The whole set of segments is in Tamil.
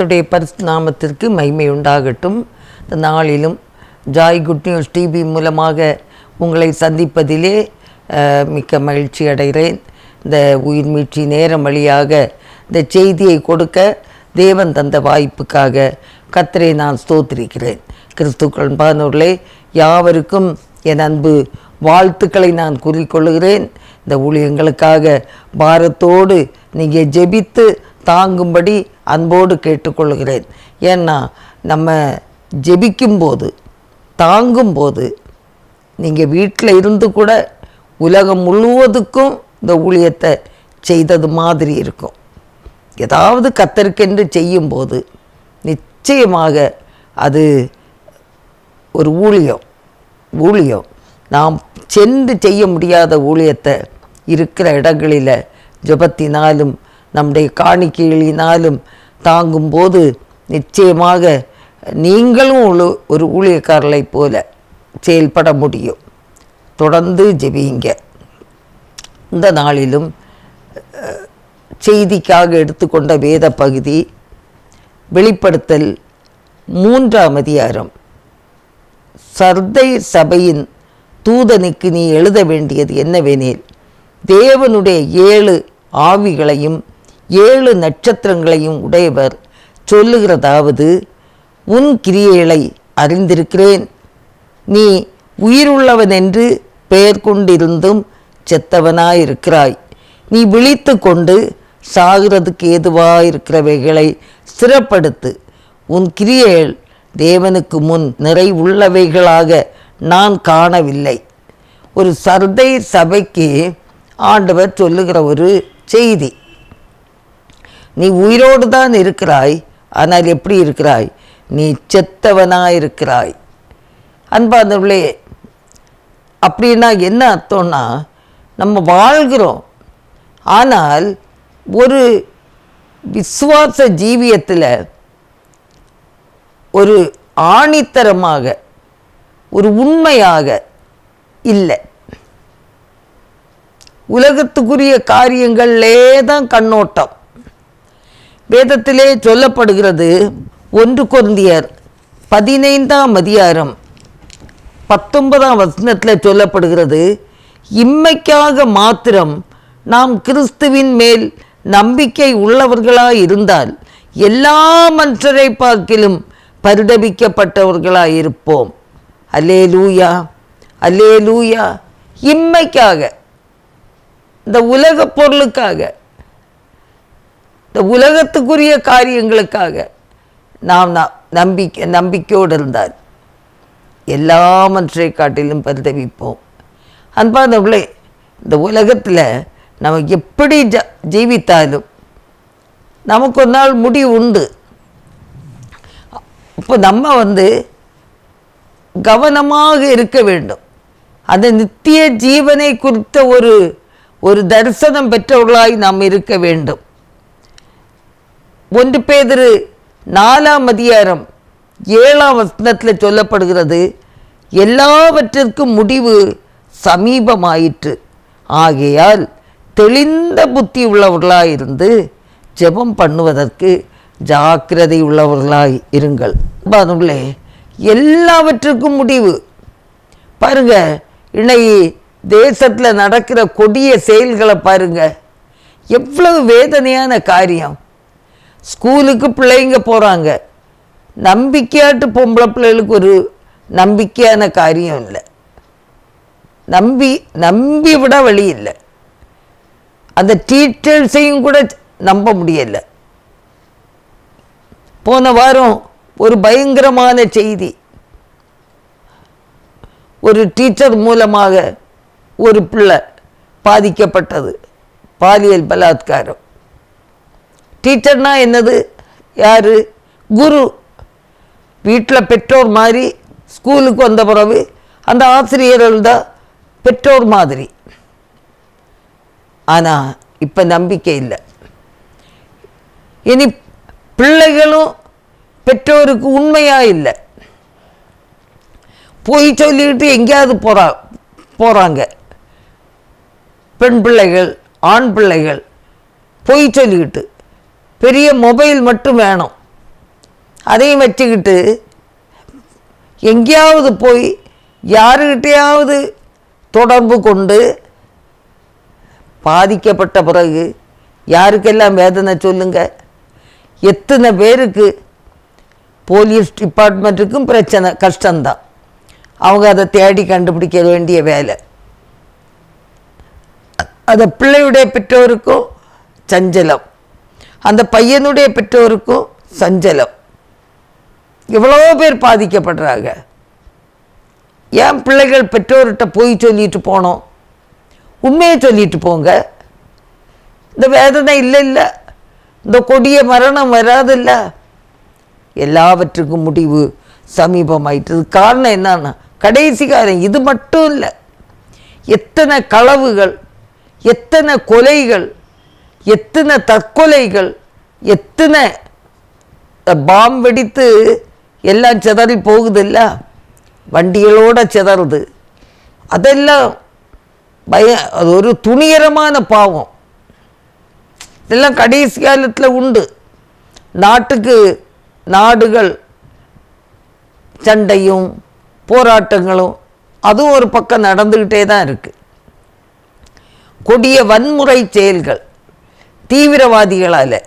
கர்த்தருடைய பரிசுநாமத்திற்கு மகிமை உண்டாகட்டும் இந்த நாளிலும் ஜாய் குட் நியூஸ் டிவி மூலமாக உங்களை சந்திப்பதிலே மிக்க மகிழ்ச்சி அடைகிறேன். இந்த உயிர் மீட்சி நேரம் வழியாக இந்த செய்தியை கொடுக்க தேவன் தந்த வாய்ப்புக்காக கத்தரை நான் ஸ்தோத்திரிக்கிறேன். கிறிஸ்துக்கள் பானூர்களே யாவருக்கும் என் அன்பு வாழ்த்துக்களை நான் கூறிக்கொள்கிறேன் இந்த ஊழியங்களுக்காக பாரத்தோடு நீங்கள் ஜெபித்து தாங்கும்படி அன்போடு கேட்டுக்கொள்கிறேன். ஏன்னா நம்ம ஜெபிக்கும்போது தாங்கும்போது நீங்கள் வீட்டில் இருந்து கூட உலகம் முழுவதுக்கும் இந்த ஊழியத்தை செய்தது மாதிரி இருக்கும். ஏதாவது கத்தருக்கென்று செய்யும்போது நிச்சயமாக அது ஒரு ஊழியம். ஊழியம். நாம் சென்று செய்ய முடியாத ஊழியத்தை இருக்கிற இடங்களில் ஜபத்தினாலும் நம்முடைய காணிக்கைகளினாலும் தாங்கும்போது நிச்சயமாக நீங்களும் ஒரு ஒரு போல செயல்பட முடியும். தொடர்ந்து ஜெபியுங்க இந்த நாளிலும் செய்திக்காக எடுத்துக்கொண்ட வேத பகுதி வெளிப்படுத்தல் மூன்றாம் அதிகாரம். சர்தை சபையின் தூதனுக்கு நீ எழுத வேண்டியது என்னவெனில் தேவனுடைய ஏழு ஆவிகளையும் ஏழு நட்சத்திரங்களையும் உடையவர். சொல்லுகிறதாவது உன் கிரியைகளை அறிந்திருக்கிறேன். நீ உயிருள்ளவன் என்று பெயர் கொண்டிருந்தும் செத்தவனாயிருக்கிறாய். நீ விழித்து கொண்டு சாகிறதுக்கு ஏதுவாயிருக்கிறவைகளை ஸ்திரப்படுத்து உன் கிரியைகள் தேவனுக்கு முன் நிறைவுள்ளவைகளாக நான் காணவில்லை. ஒரு சர்தை சபைக்கு ஆண்டவர் சொல்லுகிற ஒரு செய்தி. நீ உயிரோடு தான் இருக்கிறாய் ஆனால் எப்படி இருக்கிறாய்? நீ செத்தவனாயிருக்கிறாய். அன்பானவர்களே அப்படின்னா என்ன அர்த்தம்னா நம்ம வாழ்கிறோம். ஆனால் ஒரு விசுவாச ஜீவியத்தில் ஒரு ஆணித்தரமாக ஒரு உண்மையாக இல்லை. உலகத்துக்குரிய காரியங்கள்லே தான் கண்ணோட்டம். வேதத்திலே சொல்லப்படுகிறது ஒன்று கொந்தியர் பதினைந்தாம் அதிகாரம் பத்தொன்பதாம் வசனத்தில் சொல்லப்படுகிறது இம்மைக்காக மாத்திரம் நாம் கிறிஸ்துவின் மேல் நம்பிக்கை உள்ளவர்களாக இருந்தால் எல்லா மனுஷரை பார்க்கிலும் பரிடபிக்கப்பட்டவர்களாக இருப்போம் அல்லே லூயா அல்லே லூயா இம்மைக்காக இந்த உலக பொருளுக்காக இந்த உலகத்துக்குரிய காரியங்களுக்காக நாம் ந- நம்பிக்கை நம்பிக்கையோடு இருந்தால் எல்லா மற்றை காட்டிலும் பரிதவிப்போம். அன்பானவர்களே இந்த உலகத்தில் நம்ம எப்படி ஜ ஜீவித்தாலும் நமக்கு ஒரு நாள் முடிவு உண்டு. இப்போ நம்ம வந்து கவனமாக இருக்க வேண்டும். அந்த நித்திய ஜீவனை குறித்த ஒரு ஒரு தரிசனம் பெற்றவர்களாய் நாம் இருக்க வேண்டும். ஒன்று பேதிரு நாலாம் அதிகாரம் ஏழாம் வசனத்தில் சொல்லப்படுகிறது எல்லாவற்றிற்கும் முடிவு சமீபமாயிற்று. ஆகையால் தெளிந்த புத்தி உள்ளவர்களாயிருந்து ஜெபம் பண்ணுவதற்கு ஜாக்கிரதை உள்ளவர்களாய் இருங்கள். பாருங்களே எல்லாவற்றுக்கும் முடிவு. பாருங்க இன்னைக்கு தேசத்தில் நடக்கிற கொடிய செயல்களை பாருங்க. எவ்வளவு வேதனையான காரியம். ஸ்கூலுக்கு பிள்ளைங்க போகிறாங்க நம்பிக்கையாட்டு பொம்பளை பிள்ளைகளுக்கு ஒரு நம்பிக்கையான காரியம் இல்லை. நம்பி நம்பி விட வழி இல்லை. அந்த டீச்சர்ஸையும் கூட நம்ப முடியல. போன வாரம் ஒரு பயங்கரமான செய்தி. ஒரு டீச்சர் மூலமாக ஒரு பிள்ளை பாதிக்கப்பட்டது பாலியல் பலாத்காரம். டீச்சர்னா என்னது? யார்? குரு. வீட்டில் பெற்றோர் மாதிரி ஸ்கூலுக்கு வந்த பிறகு அந்த ஆசிரியர்கள் தான் பெற்றோர் மாதிரி. ஆனால் இப்போ நம்பிக்கை இல்லை. இனி பிள்ளைகளும் பெற்றோருக்கு உண்மையாக இல்லை. பொய் சொல்லிக்கிட்டு எங்கேயாவது போகிறா போகிறாங்க பெண் பிள்ளைகள் ஆண் பிள்ளைகள் பொய் சொல்லிக்கிட்டு. பெரிய மொபைல் மட்டும் வேணும். அதையும் வச்சுக்கிட்டு எங்கேயாவது போய் யாருக்கிட்டையாவது தொடர்பு கொண்டு பாதிக்கப்பட்ட பிறகு யாருக்கெல்லாம் வேதனை சொல்லுங்க. எத்தனை பேருக்கு போலீஸ் டிபார்ட்மெண்ட்டுக்கும் பிரச்சனை கஷ்டம்தான். அவங்க அதை தேடி கண்டுபிடிக்க வேண்டிய வேலை. அதை பிள்ளையுடைய பெற்றோருக்கும் சஞ்சலம். அந்த பையனுடைய பெற்றோருக்கும் சஞ்சலம். எவ்வளோ பேர் பாதிக்கப்படுறாங்க. ஏன் பிள்ளைகள் பெற்றோர்கிட்ட போய் சொல்லிட்டு போனோம்? உண்மையை சொல்லிட்டு போங்க. இந்த வேதனை இல்லை இல்லை. இந்த கொடிய மரணம் வராதில்ல. எல்லாவற்றுக்கும் முடிவு சமீபமாயிட்டது. காரணம் என்னன்னா கடைசி காரணம் இது மட்டும் இல்லை. எத்தனை களவுகள் எத்தனை கொலைகள் எத்தனை தற்கொலைகள் எத்தனை பாம் வெடித்து எல்லாம் சிதறி போகுதில்ல? வண்டிகளோட சிதறுது. அதெல்லாம் பய அது ஒரு துணிகரமான பாவம். இதெல்லாம் கடைசி காலத்தில் உண்டு. நாட்டுக்கு நாடுகள் சண்டையும் போராட்டங்களும் அதுவும் ஒரு பக்கம் நடந்துக்கிட்டே தான் இருக்குது கொடிய வன்முறை செயல்கள். தீவிரவாதிகளால்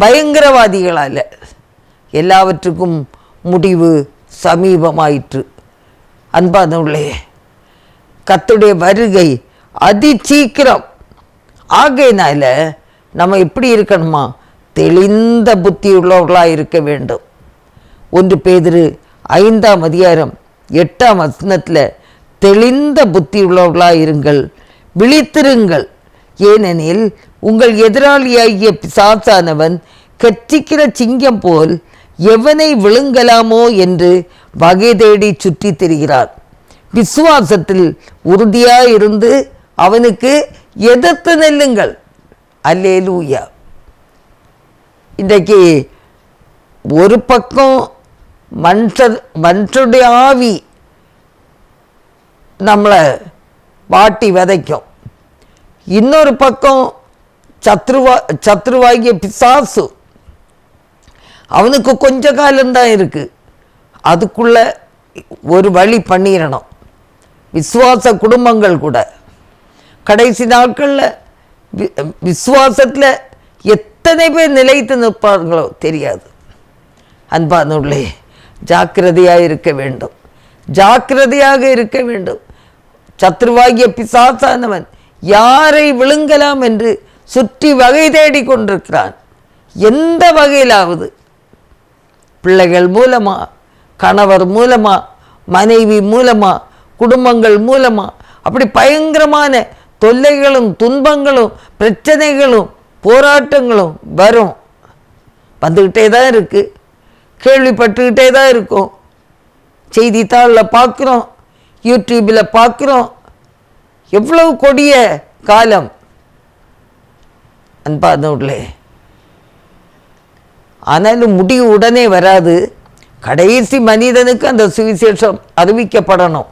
பயங்கரவாதிகளால் எல்லாவற்றுக்கும் முடிவு சமீபமாயிற்று. அன்பானவர்களே கத்துடைய வருகை அதி சீக்கிரம் ஆகையினால நம்ம எப்படி இருக்கணுமா? தெளிந்த புத்தி உள்ளவர்களாக இருக்க வேண்டும். ஒன்று பேதிரு ஐந்தாம் அதிகாரம் எட்டாம் வசனத்தில் தெளிந்த புத்தி உள்ளவர்களாக இருங்கள் விழித்திருங்கள். ஏனெனில் உங்கள் எதிராளியாகிய பிசாசானவன் கற்றிக்கிற சிங்கம் போல் எவனை விழுங்கலாமோ என்று வகை தேடி சுற்றி திரிகிறார். விசுவாசத்தில் உறுதியாக இருந்து அவனுக்கு எதிர்த்து நெல்லுங்கள். அல்லே லூயா இன்றைக்கு ஒரு பக்கம் மனுஷர் மனுஷருடைய ஆவி நம்மளை வாட்டி விதைக்கும். இன்னொரு பக்கம் சத்ருவா சத்ருவாகிய பிசாசு. அவனுக்கு கொஞ்ச காலம்தான் இருக்குது அதுக்குள்ள ஒரு வழி பண்ணிடணும் விஸ்வாச குடும்பங்கள் கூட. கடைசி நாட்களில் வி விசுவாசத்தில் எத்தனை பேர் நிலைத்து நிற்பார்களோ தெரியாது. அன்பானுள்ளே ஜாக்கிரதையாக இருக்க வேண்டும். ஜாக்கிரதையாக இருக்க வேண்டும். சத்ருவாகிய பிசாசானவன் யாரை விழுங்கலாம் என்று சுற்றி வகை தேடி கொண்டிருக்கிறான். எந்த வகையிலாவது? பிள்ளைகள் மூலமா கணவர் மூலமா மனைவி மூலமா குடும்பங்கள் மூலமா? அப்படி பயங்கரமான தொல்லைகளும் துன்பங்களும் பிரச்சனைகளும் போராட்டங்களும் வரும். வந்துக்கிட்டே தான் இருக்குது கேள்விப்பட்டுக்கிட்டே தான் இருக்கும். செய்தித்தாளில் பார்க்குறோம். யூடியூப்பில் பார்க்குறோம். எவ்வளவு கொடிய காலம்? அன்பானவர்களே ஆனாலும் முடிவு உடனே வராது. கடைசி மனிதனுக்கு அந்த சுவிசேஷம் அறிவிக்கப்படணும்.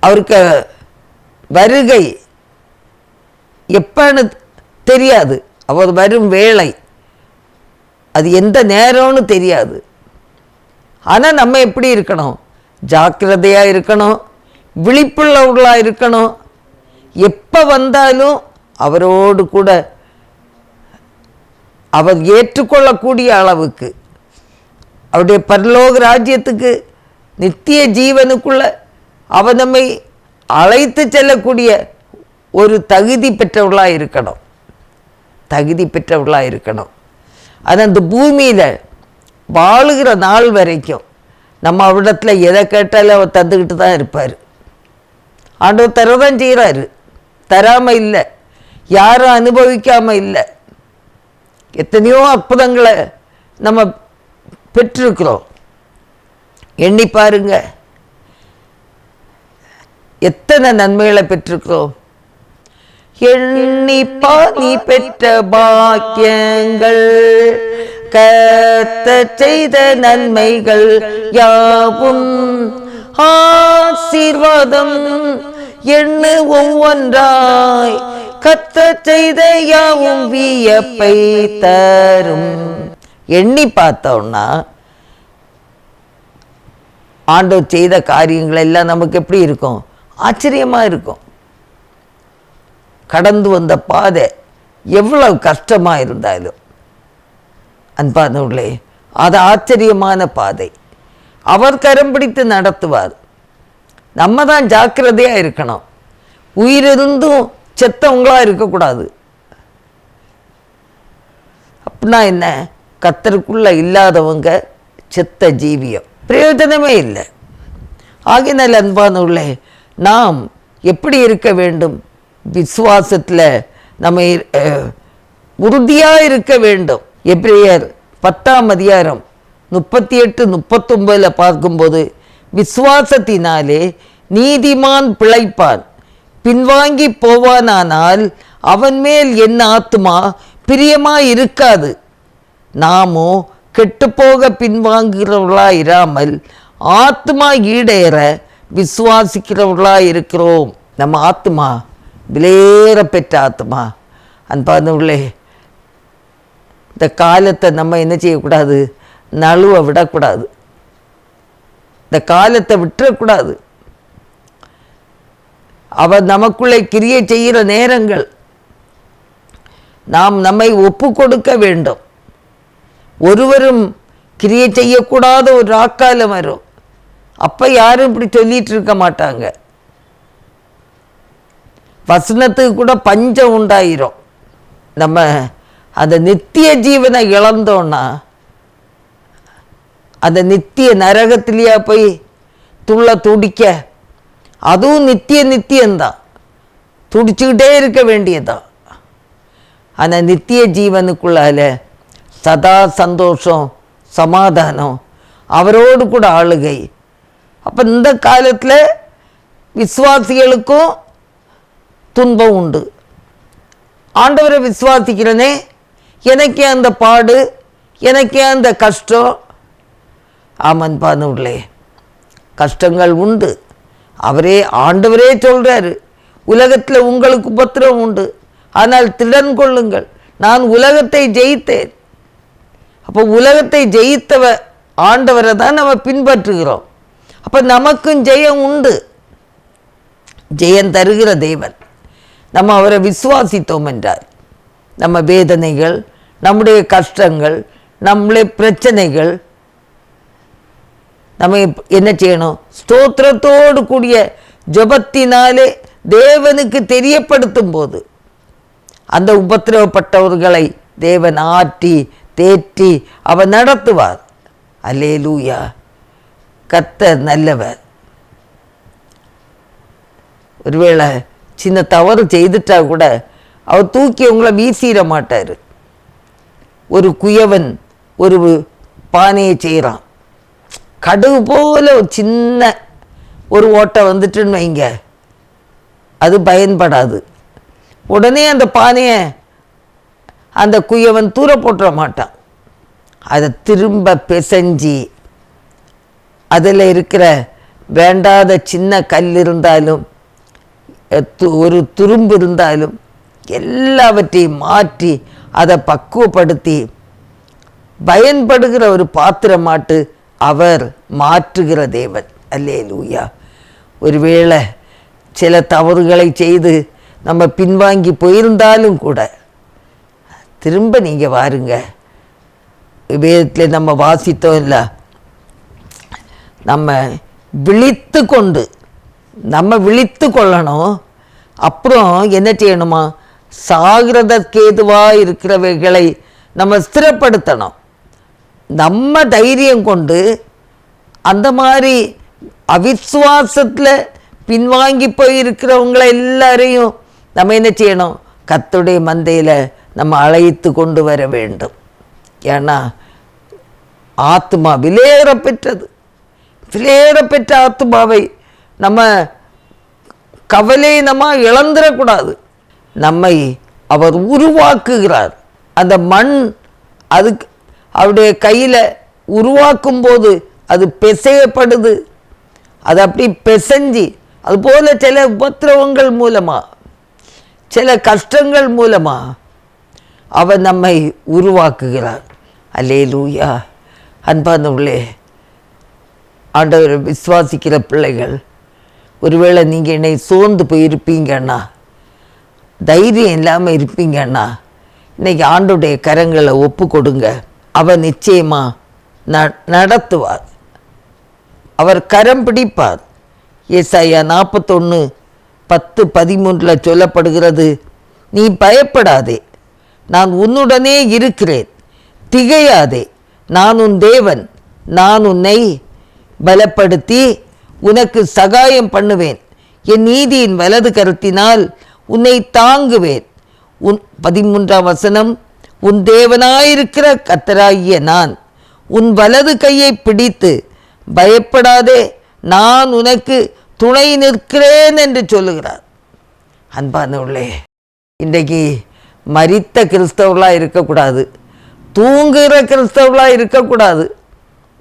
அவருக்கு வருகை எப்பன்னு தெரியாது. அவர் வரும் வேலை அது எந்த நேரம்னு தெரியாது. ஆனால் நம்ம எப்படி இருக்கணும்? ஜாக்கிரதையாக இருக்கணும். விழிப்புள்ளவர்களாக இருக்கணும். எப்போ வந்தாலும் அவரோடு கூட அவர் ஏற்றுக்கொள்ளக்கூடிய அளவுக்கு அவருடைய பரலோக ராஜ்யத்துக்கு நித்திய ஜீவனுக்குள்ள அவர் நம்மை அழைத்து செல்லக்கூடிய ஒரு தகுதி பெற்றவர்களாக இருக்கணும். தகுதி பெற்றவர்களாக இருக்கணும். அது அந்த பூமியில் வாழுகிற நாள் வரைக்கும் நம்ம அவரிடத்தில் எதை கேட்டாலும் அவர் தந்துக்கிட்டு தான் இருப்பார். ஆண்டவர் தரதான் செய்கிறாரு தராமல் இல்லை. யாரும் அனுபவிக்காமல் இல்லை. எத்தனையோ அற்புதங்களை நம்ம பெற்றிருக்கிறோம். எண்ணி பாருங்க. எத்தனை நன்மைகளை பெற்றிருக்கிறோம். எண்ணிப்பா நீ பெற்ற பாக்கியங்கள். கத்த செய்த நன்மைகள் யாவும் ஆசீர்வாதம் எண்ணு ஒவ்வொன்றாய் கத்த செய்த யாவும் வியப்பை தரும். எண்ணி பார்த்தோம்னா ஆண்டவர் செய்த காரியங்கள் எல்லாம் நமக்கு எப்படி இருக்கும்? ஆச்சரியமாக இருக்கும். கடந்து வந்த பாதை எவ்வளவு கஷ்டமாக இருந்தாலும். அன்பானவர்களே அது ஆச்சரியமான பாதை. அவர் கரம் பிடித்து நடத்துவார். நம்ம தான் ஜாக்கிரதையாக இருக்கணும். உயிரிருந்தும் செத்தவங்களாக இருக்கக்கூடாது. அப்படின்னா என்ன? கத்தருக்குள்ள இல்லாதவங்க செத்த ஜீவியம். பிரயோஜனமே இல்லை. ஆகினால் அன்பானவர்களே நாம் எப்படி இருக்க வேண்டும்? விசுவாசத்தில் நம்ம உறுதியாக இருக்க வேண்டும். எப்ரேயர் பத்தாம் அதிகாரம் முப்பத்தி எட்டு முப்பத்தொம்பதில் பார்க்கும்போது விசுவாசத்தினாலே நீதிமான் பிழைப்பான். பின்வாங்கி போவானானால் அவன் மேல் என் ஆத்துமா பிரியமாக இருக்காது நாமோ கெட்டுப்போக பின்வாங்குகிறவர்களா இராமல் ஆத்மா ஈடேற விசுவாசிக்கிறவர்களா இருக்கிறோம் நம்ம ஆத்மா விலேற பெற்ற ஆத்மா அன்பானவர்களே இந்த காலத்தை நம்ம என்ன செய்யக்கூடாது? நழுவ விடக்கூடாது. இந்த காலத்தை விட்டுறக்கூடாது. அவர் நமக்குள்ளே கிரியை செய்கிற நேரங்கள் நாம் நம்மை ஒப்பு கொடுக்க வேண்டும். ஒருவரும் கிரியை செய்யக்கூடாத ஒரு ஆக்காலம் வரும். அப்போ யாரும் இப்படி சொல்லிட்டு இருக்க மாட்டாங்க. வசனத்துக்கு கூட பஞ்சம் உண்டாயிரும். நம்ம அந்த நித்திய ஜீவனை இழந்தோன்னா அந்த நித்திய நரகத்திலேயா போய் துள்ள துடிக்க? அதுவும் நித்திய நித்தியம்தான் துடிச்சுக்கிட்டே இருக்க வேண்டியதான் அந்த நித்திய ஜீவனுக்குள்ளால சதா சந்தோஷம் சமாதானம் அவரோடு கூட ஆளுகை. அப்போ இந்த காலத்தில் விஸ்வாசிகளுக்கும் துன்பம் உண்டு. ஆண்டவரை விஸ்வாசிக்கிறனே எனக்கே அந்த பாடு எனக்கே அந்த கஷ்டம் ஆமன் பானுள்ளே கஷ்டங்கள் உண்டு. அவரே ஆண்டவரே சொல்கிறாரு உலகத்தில் உங்களுக்கு உபத்திரம் உண்டு. ஆனால் திடன் கொள்ளுங்கள். நான் உலகத்தை ஜெயித்தேன். அப்போ உலகத்தை ஜெயித்தவ ஆண்டவரை தான் நம்ம பின்பற்றுகிறோம். அப்போ நமக்கும் ஜெயம் உண்டு. ஜெயம் தருகிற தேவன். நம்ம அவரை விசுவாசித்தோம் என்றார். நம்ம வேதனைகள் நம்முடைய கஷ்டங்கள் நம்முடைய பிரச்சனைகள் நம்ம என்ன செய்யணும்? ஸ்தோத்திரத்தோடு கூடிய ஜெபத்தினாலே தேவனுக்கு தெரியப்படுத்தும் போது அந்த உபத்திரவப்பட்டவர்களை தேவன் ஆற்றி தேற்றி அவர் நடத்துவார். அல்லே லூயா கத்த நல்லவர். ஒருவேளை சின்ன தவறு செய்துட்டா கூட அவர் தூக்கி உங்களை வீசிட மாட்டார். ஒரு குயவன் ஒரு பானையை செய்கிறான் கடுகு போல ஒரு சின்ன ஒரு ஓட்டை வந்துட்டுன்னு வைங்க. அது பயன்படாது. உடனே அந்த பானையை அந்த குயவன் தூர போட்டுற மாட்டான். அதை திரும்ப பிசைஞ்சி அதில் இருக்கிற வேண்டாத சின்ன கல் இருந்தாலும் து- ஒரு துரும்பு இருந்தாலும் எல்லாவற்றையும் மாற்றி அதை பக்குவப்படுத்தி பயன்படுகிற ஒரு பாத்திரமாட்டு அவர் மாற்றுகிற தேவன். அல்லே லூயா ஒருவேளை சில தவறுகளை செய்து நம்ம பின்வாங்கி போயிருந்தாலும் கூட திரும்ப நீங்கள் வாருங்க. வேதத்தில் நம்ம வாசித்தோம் இல்லை நம்ம விழித்து கொண்டு நம்ம விழித்து கொள்ளணும். அப்புறம் என்ன செய்யணுமா? சாகிறதற்கேதுவாக இருக்கிறவைகளை நம்ம ஸ்திரப்படுத்தணும். நம்ம தைரியம் கொண்டு அந்த மாதிரி அவிஸ்வாசத்தில் பின்வாங்கி போயிருக்கிறவங்கள எல்லாரையும் நம்ம என்ன செய்யணும்? கத்துடைய மந்தையில் நம்ம அழைத்து கொண்டு வர வேண்டும். ஏன்னா ஆத்மா விலையேற பெற்றது விலையேற பெற்ற ஆத்மாவை நம்ம கவலையினமாக இழந்துடக்கூடாது. நம்மை அவர் உருவாக்குகிறார். அந்த மண் அதுக்கு அவருடைய கையில் உருவாக்கும் போது அது பிசையப்படுது. அது அப்படி பிசைஞ்சு அதுபோல் சில உபத்திரவங்கள் மூலமாக சில கஷ்டங்கள் மூலமாக அவர் நம்மை உருவாக்குகிறார். அல்லே லூயா அன்பானவர்களே ஆண்டவரை விசுவாசிக்கிற பிள்ளைகள் ஒருவேளை நீங்கள் என்னை சோர்ந்து போயிருப்பீங்கன்னா தைரியம் இல்லாமல் இருப்பீங்கன்னா இன்றைக்கி ஆண்டுடைய கரங்களை ஒப்பு கொடுங்க. அவர் நிச்சயமா ந நடத்துவார். அவர் கரம் பிடிப்பார். ஏசாயா நாற்பத்தொன்று பத்து பதிமூன்றில் சொல்லப்படுகிறது நீ பயப்படாதே நான் உன்னுடனே இருக்கிறேன். திகையாதே நான் உன் தேவன் நான் உன்னை பலப்படுத்தி உனக்கு சகாயம் பண்ணுவேன். என் நீதியின் வலது கருத்தினால் உன்னை தாங்குவேன். உன் பதிமூன்றாம் வசனம் உன் தேவனாயிருக்கிற கத்தராகிய நான் உன் வலது கையை பிடித்து பயப்படாதே நான் உனக்கு துணை நிற்கிறேன் என்று சொல்லுகிறார். அன்பானவர்களே இன்றைக்கு மரித்த கிறிஸ்தவர்களாக இருக்கக்கூடாது தூங்குகிற கிறிஸ்தவர்களாக இருக்கக்கூடாது.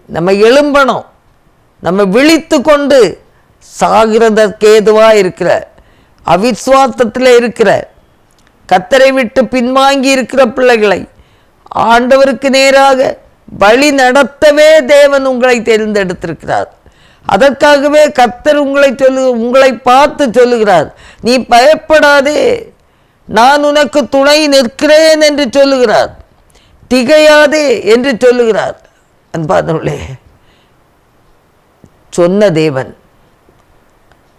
நம்ம எழும்பணும் நம்ம விழித்து கொண்டு சாகிறதற்கேதுவாக இருக்கிற அவிஸ்வாசத்தில் இருக்கிற கத்தரை விட்டு பின்வாங்கி இருக்கிற பிள்ளைகளை ஆண்டவருக்கு நேராக வழி நடத்தவே தேவன் உங்களை தேர்ந்தெடுத்திருக்கிறார். அதற்காகவே கத்தர் உங்களை சொல்லு உங்களை பார்த்து சொல்லுகிறார். நீ பயப்படாதே. நான் உனக்கு துணை நிற்கிறேன் என்று சொல்லுகிறார். திகையாதே என்று சொல்லுகிறார். அன்பானவர்களே சொன்ன தேவன்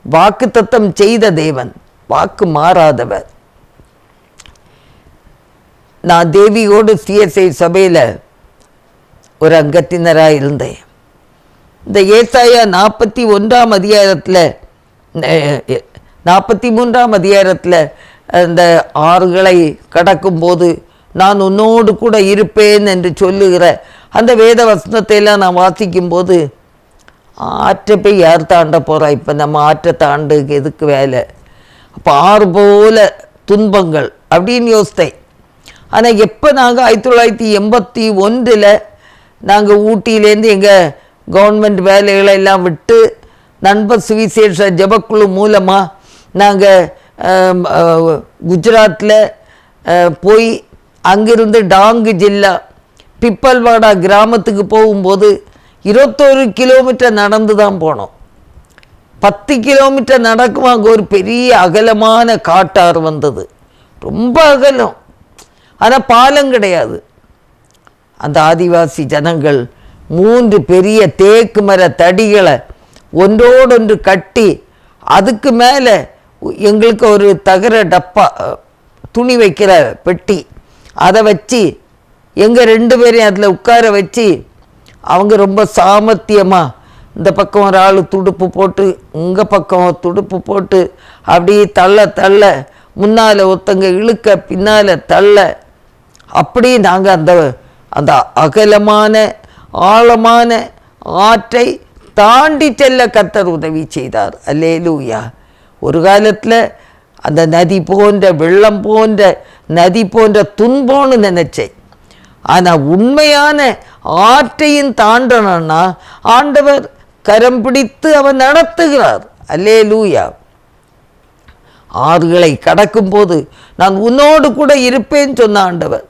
வாக்கு தத்தம் செய்த தேவன் வாக்கு மாறாதவர். நான் தேவியோடு சிஎஸ்ஐ சபையில் ஒரு அங்கத்தினராக இருந்தேன். இந்த ஏசாயா நாற்பத்தி ஒன்றாம் அதிகாரத்தில் நாற்பத்தி மூன்றாம் அதிகாரத்தில் அந்த ஆறுகளை கடக்கும்போது நான் உன்னோடு கூட இருப்பேன் என்று சொல்லுகிற அந்த வேத வசனத்தை எல்லாம் நான் வாசிக்கும்போது ஆற்றை போய் யார் தாண்ட போகிறா இப்போ நம்ம ஆற்றை தாண்டு எதுக்கு வேலை? அப்போ ஆறு போல துன்பங்கள் அப்படின்னு யோசித்தேன். ஆனால் எப்போ நாங்கள் ஆயிரத்தி தொள்ளாயிரத்தி எண்பத்தி ஒன்றில் நாங்கள் ஊட்டியிலேருந்து எங்கள் கவர்மெண்ட் வேலைகளை எல்லாம் விட்டு நண்பர் சுவிசேஷ ஜபக்குழு மூலமாக நாங்கள் குஜராத்தில் போய் அங்கிருந்து டாங்கு ஜில்லா பிப்பல்வாடா கிராமத்துக்கு போகும்போது இருபத்தோரு கிலோமீட்டர் நடந்து தான் போனோம். பத்து கிலோமீட்டர் நடக்கும் அங்கே ஒரு பெரிய அகலமான காட்டாறு வந்தது. ரொம்ப அகலம். ஆனால் பாலம் கிடையாது. அந்த ஆதிவாசி ஜனங்கள் மூன்று பெரிய தேக்கு மர தடிகளை ஒன்றோடொன்று கட்டி அதுக்கு மேலே எங்களுக்கு ஒரு தகர டப்பா துணி வைக்கிற பெட்டி. அதை வச்சு எங்கள் ரெண்டு பேரையும் அதில் உட்கார வச்சு அவங்க ரொம்ப சாமர்த்தியமாக இந்த பக்கம் ஒரு ஆள் துடுப்பு போட்டு உங்கள் பக்கம் துடுப்பு போட்டு அப்படியே தள்ள தள்ள முன்னால் ஒருத்தங்க இழுக்க பின்னால் தள்ள அப்படி நாங்கள் அந்த அந்த அகலமான ஆழமான ஆற்றை தாண்டி செல்ல கத்தர் உதவி செய்தார். அல்லே லூயா ஒரு காலத்தில் அந்த நதி போன்ற வெள்ளம் போன்ற நதி போன்ற துன்பம்னு நினச்சேன். ஆனால் உண்மையான ஆற்றையும் தாண்டணும்னா ஆண்டவர் கரம் பிடித்து அவர் நடத்துகிறார். அல்லே லூயா ஆறுகளை கடக்கும்போது நான் உன்னோடு கூட இருப்பேன் சொன்ன ஆண்டவர்.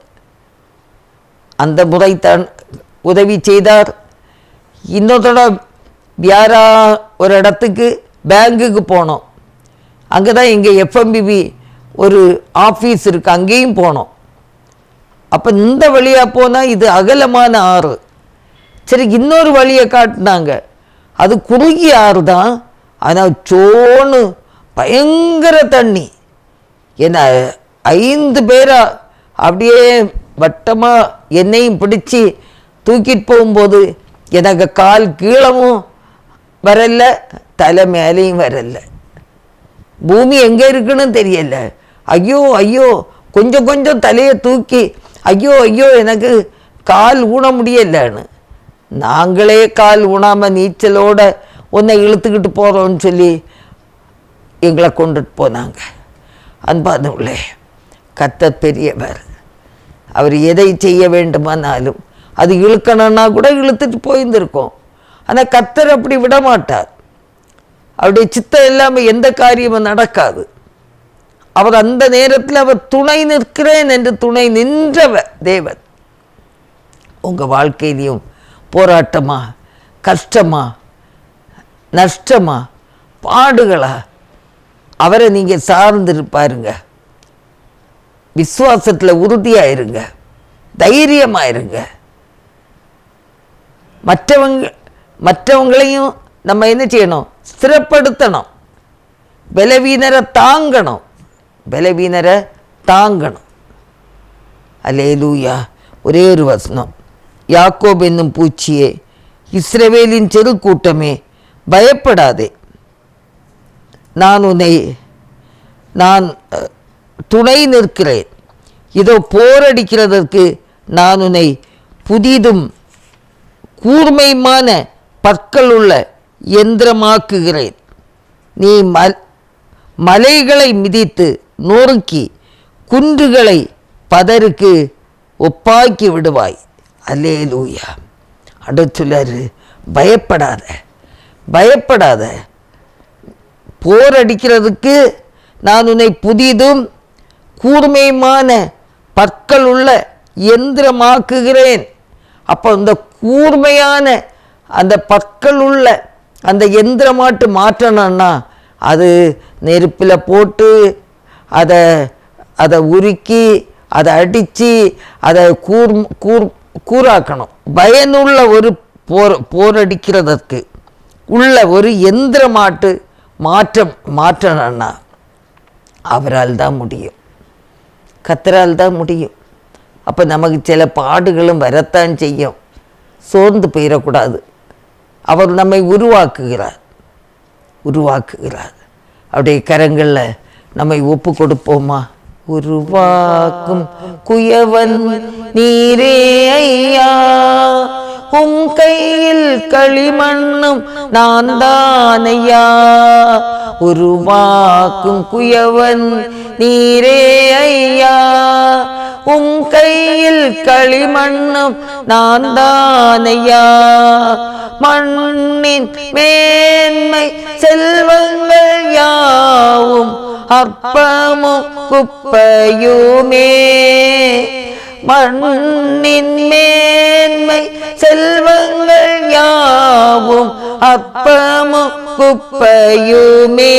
அந்த முறை தான் உதவி செய்தார். இன்னொருத்தோட வியாரா ஒரு இடத்துக்கு பேங்குக்கு போனோம். அங்கே தான் இங்கே எஃப்எம்பிபி ஒரு ஆஃபீஸ் இருக்குது அங்கேயும் போனோம். அப்போ இந்த வழியாக போனால் இது அகலமான ஆறு. சரி இன்னொரு வழியை காட்டினாங்க. அது குறுகிய ஆறு தான். ஆனால் சோனு பயங்கர தண்ணி. என்ன ஐந்து பேரா அப்படியே வட்டமாக என்னையும் பிடிச்சி தூக்கிட்டு போகும்போது எனக்கு கால் கீழமும் வரல தலை மேலேயும் வரல. பூமி எங்கே இருக்குன்னு தெரியல. ஐயோ ஐயோ கொஞ்சம் கொஞ்சம் தலையை தூக்கி ஐயோ ஐயோ எனக்கு கால் ஊன முடியலன்னு. நாங்களே கால் ஊனாமல் நீச்சலோட உன்னை இழுத்துக்கிட்டு போகிறோன்னு சொல்லி எங்களை கொண்டுட்டு போனாங்க. அன்பானவர்களே கத்த பெரியவர். அவர் எதை செய்ய வேண்டுமானாலும். அது இழுக்கணும்னா கூட இழுத்துட்டு போயிருந்திருக்கோம். ஆனால் கத்தர் அப்படி விட மாட்டார் அவருடைய சித்தம் இல்லாமல் எந்த காரியமும் நடக்காது. அவர் அந்த நேரத்தில் அவர் துணை நிற்கிறேன் என்று துணை நின்றவர் தேவன். உங்கள் வாழ்க்கையிலையும் போராட்டமா கஷ்டமா நஷ்டமா பாடுகளா அவரை நீங்கள் சார்ந்திருப்பாருங்க. விசுவாசத்தில் உறுதியாக இருங்க தைரியமாக இருங்க மற்றவங்க மற்றவங்களையும் நம்ம என்ன செய்யணும்? ஸ்திரப்படுத்தணும். பலவீனரை தாங்கணும். பலவீனரை தாங்கணும். அலேலூயா ஒரே ஒரு வசனம். யாக்கோப் என்னும் பூச்சியே இஸ்ரவேலின் சிறு கூட்டமே பயப்படாதே. நான் உன்னை நான் துணை நிற்கிறேன். இதோ போரடிக்கிறதற்கு நான் உன்னை புதிதும் கூர்மையுமான பற்கள் உள்ள எந்திரமாக்குகிறேன். நீ மல் மலைகளை மிதித்து நொறுக்கி குன்றுகளை பதருக்கு ஒப்பாக்கி விடுவாய். அல்லேலூயா. அடுத்துள்ளாரு பயப்படாத பயப்படாத. போர் அடிக்கிறதுக்கு நான் உன்னை புதிதும் கூர்மையுமான பற்கள் உள்ள எந்திரமாக்குகிறேன். அப்போ இந்த கூர்மையான அந்த பற்கள் உள்ள அந்த எந்திரமாட்டு மாற்றணும்னா அது நெருப்பில் போட்டு அதை அதை உருக்கி அதை அடித்து அதை கூர் கூர் கூறாக்கணும். பயனுள்ள ஒரு போர் போரடிக்கிறதற்கு உள்ள ஒரு எந்திரமாட்டு மாற்றம் மாற்றணும்னா அவரால் தான் முடியும். கத்தரால் தான் முடியும். அப்போ நமக்கு சில பாடுகளும் வரத்தான் செய்யும். சோர்ந்து போயிடக்கூடாது அவர் நம்மை உருவாக்குகிறார். உருவாக்குகிறார். அப்படியே கரங்களில் நம்மை ஒப்பு கொடுப்போமா? உருவாக்கும் குயவன் நீரே ஐயா. உம் கையில் களிமண்ணும் நான் தானையா உருவாக்கும் குயவன் நீரே ஐயா. உம் கையில் களிமண்ணும் நான் தானையா மண்ணின் மேன்மை செல்வங்கள் யாவும் அப்பமும் குப்பையுமே. மண்ணின் மேன்மை செல்வங்கள் யாவும் அப்பமும் குப்பையுமே.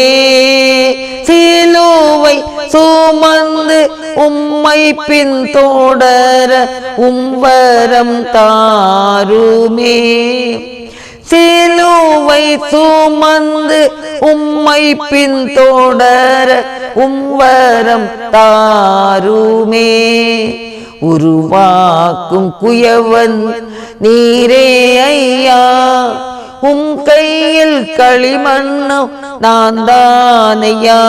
சிலுவை சுமந்து உம்மை பின் பின்தொடர உம்வரம் தாருமே. சிலுவை சுமந்து உம்மை பின் பின்தொடர உம்வரம் தாருமே. உருவாக்கும் குயவன் நீரே ஐயா. உம் கையில் களிமண்ணும் நான் தானையா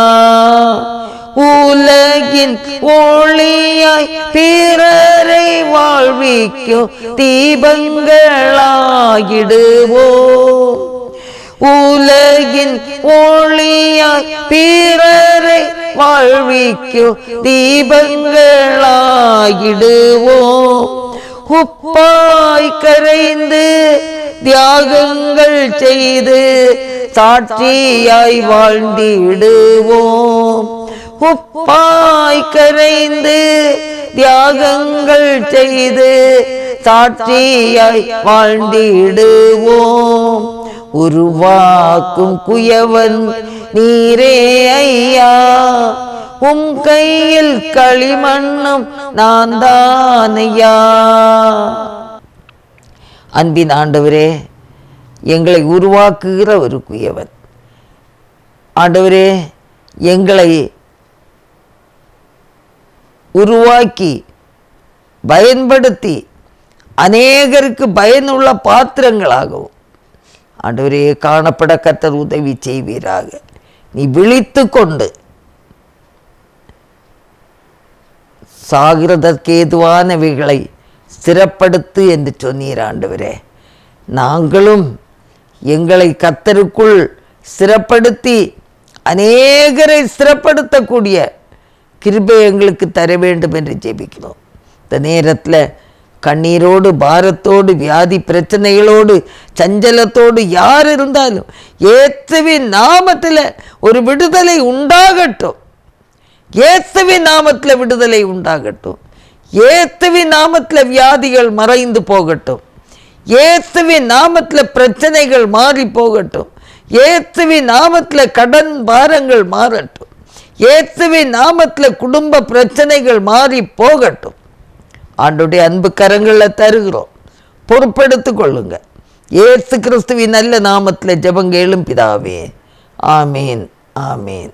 உலகின் ஒளியாய் பிறரை வாழ்விக்கும் தீபங்களாகிடுவோம். உலகின் ஒளியாய் பிறரை வாழ்விக்கும் தீபங்களா தீபங்களாகிடுவோம் உப்பாய் கரைந்து தியாகங்கள் செய்து சாட்சியாய் வாழ்ந்திடுவோம். உப்பாய் கரைந்து தியாகங்கள் செய்து சாட்சியாய் வாழ்ந்திடுவோம். உருவாக்கும் குயவன் நீரே ஐயா. உம் கையில் களிமண்ணும் நான் தானையா அன்பின் ஆண்டவரே எங்களை உருவாக்குகிற ஒரு குயவன் ஆண்டவரே எங்களை உருவாக்கி பயன்படுத்தி அநேகருக்கு பயனுள்ள பாத்திரங்களாகவும் ஆண்டவரே காணப்பட கத்தர் உதவி செய்வீராக. நீ விழித்து கொண்டு சாகிறதற்கேதுவானவைகளை ஸ்திரப்படுத்து என்று சொன்னீர் ஆண்டவரே. நாங்களும் எங்களை கத்தருக்குள் ஸ்திரப்படுத்தி அநேகரை ஸ்திரப்படுத்தக்கூடிய கிருபை எங்களுக்கு தர வேண்டும் என்று ஜெபிக்கிறோம். இந்த நேரத்தில் கண்ணீரோடு பாரத்தோடு வியாதி பிரச்சனைகளோடு சஞ்சலத்தோடு யார் இருந்தாலும் ஏத்துவின் நாமத்தில் ஒரு விடுதலை உண்டாகட்டும். இயேசுவின் நாமத்தில் விடுதலை உண்டாகட்டும். ஏத்துவின் நாமத்தில் வியாதிகள் மறைந்து போகட்டும். இயேசுவி நாமத்தில் பிரச்சனைகள் மாறி போகட்டும். ஏத்துவின் நாமத்தில் கடன் பாரங்கள் மாறட்டும். ஏத்துவின் நாமத்தில் குடும்ப பிரச்சனைகள் மாறி போகட்டும். ஆண்டுடைய அன்பு கரங்களில் தருகிறோம். பொறுப்பெடுத்து கொள்ளுங்க. ஏசு கிறிஸ்துவின் நல்ல நாமத்தில் ஜெபங்க பிதாவே. ஆமீன் ஆமீன்.